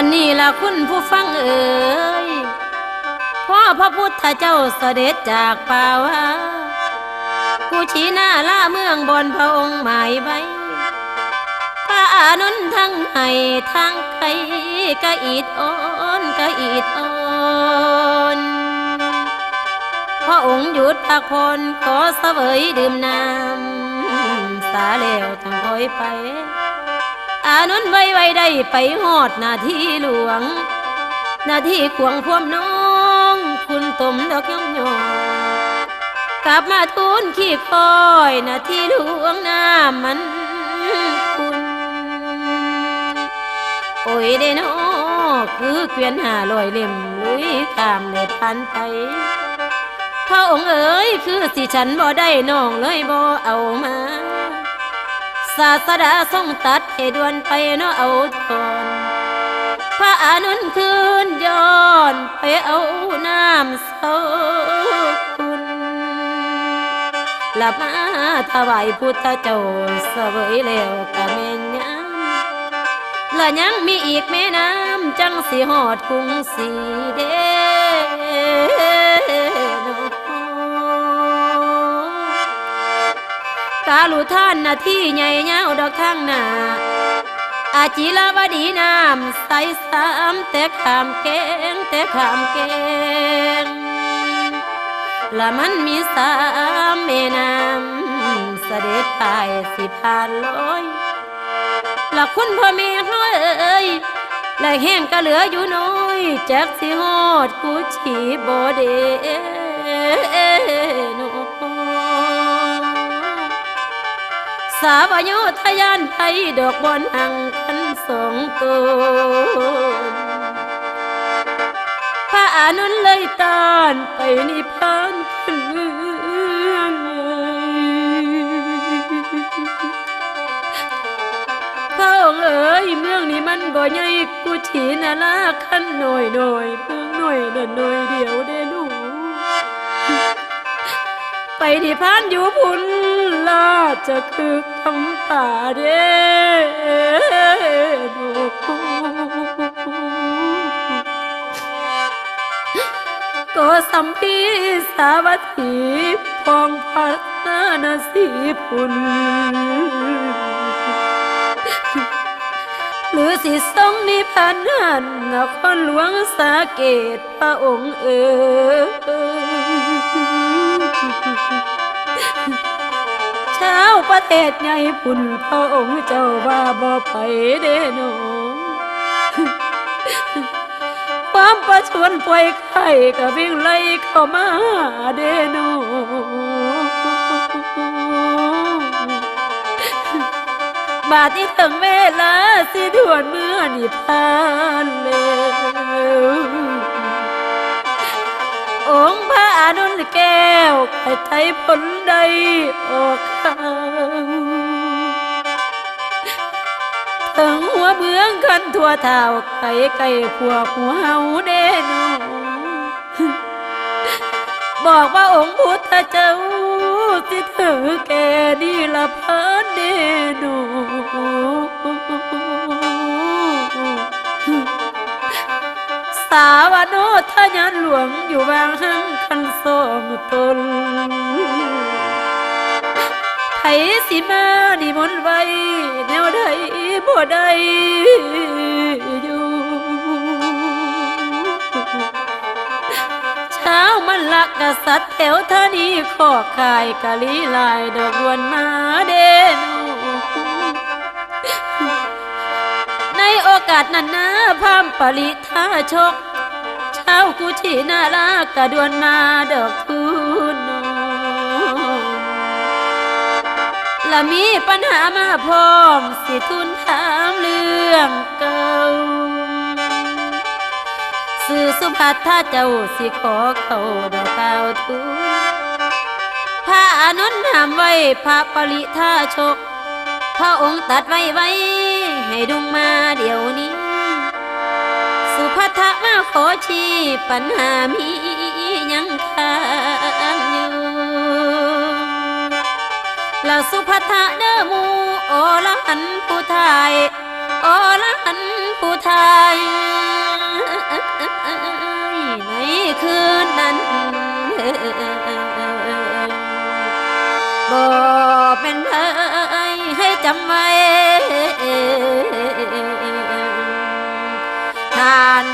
อันนี้ละคุณผู้ฟังเอ่ยพ่อพระพุทธเจ้าเสด็จจากป่าวากูชี้หน้าล่าเมืองบนพระองค์หมายไว้พระอานนทั้งให้ทั้งไกลกะอีดโอนกะอีดโอนพระองค์หยุดพักผ่อนขอเสวยดื่มน้ำสาแล้วจังคอยไป อานนไว้ไว้ได้ไปหอดหน้าที่หลวงหน้าที่ขวงพวมน้อง คุณตมดอกย่อมยอกลับมาทูลขี้คอยหน้าที่หลวงหน้ามันคุณโอ้ยเดโนคือเกวียนหาลอยเล่มลุยตามในพันไปพระองค์เอ๋ยคือสิฉันบ่ได้น้องเลยบ่เอามา ศาสดาทรงตัดให้ด่วนไปเนาะเอาทนพระอานุนคืนย้อนไปเอาน้ำเศร้าคุณหลับมาถวายพุทธเจ้าเสวยแล้วกะแม่นยังและยังมีอีกแม่น้ำจังสีหอดกรุงสีเด กาลุท่านนาที่ใหญ่ยาดอกข้างหน้าอาจิลาวดีน้ำใสสามแต่ขามเกงแต่ขามเกงละมันมีสามแม่น้ำเสด็จไปสิผ่านลอยละคุณพ่อแม่เฮ้ยและแห้งก็เหลืออยู่น้อยจากสิฮอดกูชีบ่เด สาวโยธยานไทยดอกบอนอังคันสองตนพระอานุนเลยตานไปนิพพานขึ้นเมืองพระองค์เอ๋ยเมืองนี้มันบ่ใหญ่กูฉีนาลาคันหน่อยหน่อยเมืองหน่อยน่ะหน่อยเดียวเด้หนู ไปที่พานอยู่พุนลาจะคือคำป่าเด้ก็สัมพีสาวัตถีพองพัฒนาสีพุนหรือสิทรงนิพพานหันนครหลวงสาเกตพระองค์เอ๋ย ชาวประเทศใหญ่ปุ่นพระองค์เจ้าว่าบ่ไปเด้หนอความประชวนป่วยไข้ก็วิ่งไล่เข้ามาเด้หนอบาดที่ถึงเวลาสิด่วนเมื่อนิพพานแล้ว องค์พระอนุนแก้วไข่ไทยผลใดออกข้างถึงหัวเบืองคันทั่วเท้าไก่ไก่พวกหัวเฮาเด้นบอกว่าองค์พุทธเจ้าสิถือแก่ดีละเพันเด้น สาวโนทยันหลวงอยู่บางหังคันสองตนไผสิมานิมนต์ไว้แนวใดบ่ได้อยู่เช้ามันลักกษัตริย์แถวธานีขอกขายกะลีลายดอกดวนมาเดน โอกาสนั้นนะพามปริท่าชก เช้ากูชีนาลากระดวนมาดอกทุนและมีปัญหามาพร้อมสิทุนถามเรื่องเก่าสื่อสุภัทธาเจ้าสิขอเขาดอกกล่าทูลพระอานนห้ามไว้พระปริท่าชก พระองค์ตัดไว้ไว้ ให้ดุงมาเดี๋ยวนี้ สุภัทะมาขอชี้ปัญหามียังค้างอยู่แล้วสุภัทะเด้อมูโอละหันผู้ไทยโอละหันผู้ไทยในคืนนั้นบ่เป็นเพย ให้จำไว้ท่า